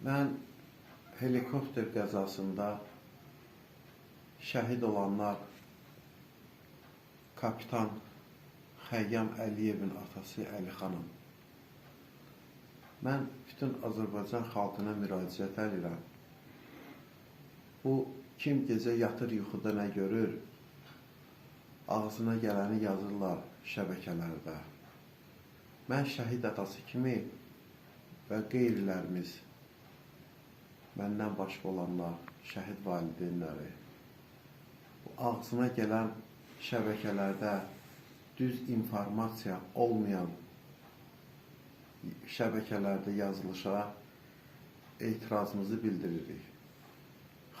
Mən helikopter qəzasında şəhid olanlar kapitan Xəyyam Əliyevin atası Əlixanım. Mən bütün Azərbaycan xalqına müraciət edirəm. Bu kim gecə yatır yuxuda nə görür? Ağzına gələni yazırlar şəbəkələrdə. Mən şəhid atası kimi və qeyrilərimiz məndən başqa olanlar, şəhid valideynləri bu ağzına gələn şəbəkələrdə düz informasiya olmayan şəbəkələrdə yazılışa etirazımızı bildiririk.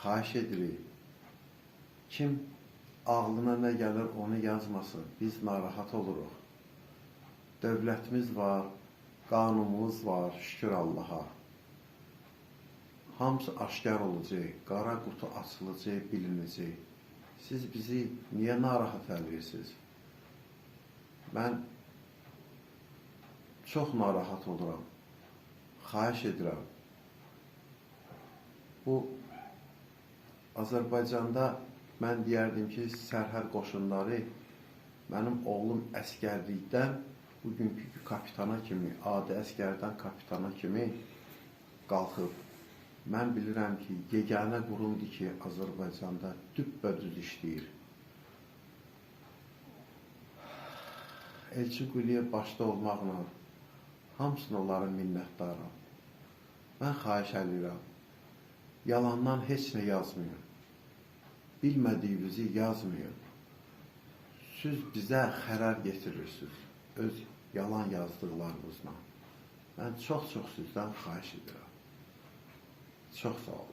Xahiş edirik. Kim ağlına nə gəlir onu yazmasın. Biz narahat oluruq. Dövlətimiz var, qanunumuz var, şükür Allaha. Hamısı aşkar olacaq, qara qutu açılacaq, bilinəcək. Siz bizi niyə narahat edirsiniz? Mən çox narahat oluram. Xahiş edirəm. Bu Azərbaycanda mən deyərdim ki, sərhəd qoşunları mənim oğlum əskərlikdən bugünkü kapitana kimi, adi əskərdən kapitana kimi qalxıb. Mən bilirəm ki, yeganə qurumdur ki, Azərbaycanda düppədüz işləyir. Elçi Quliyev başda olmaqla hamısına onların minnətdaram. Mən xahiş edirəm. Yalandan heç nə yazmayın. Bilmədiyinizi yazmayın. Siz bizə xərər getirirsiniz öz yalan yazdıqlarınızla. Mən çox-çox sizdən xahiş edirəm. 是否？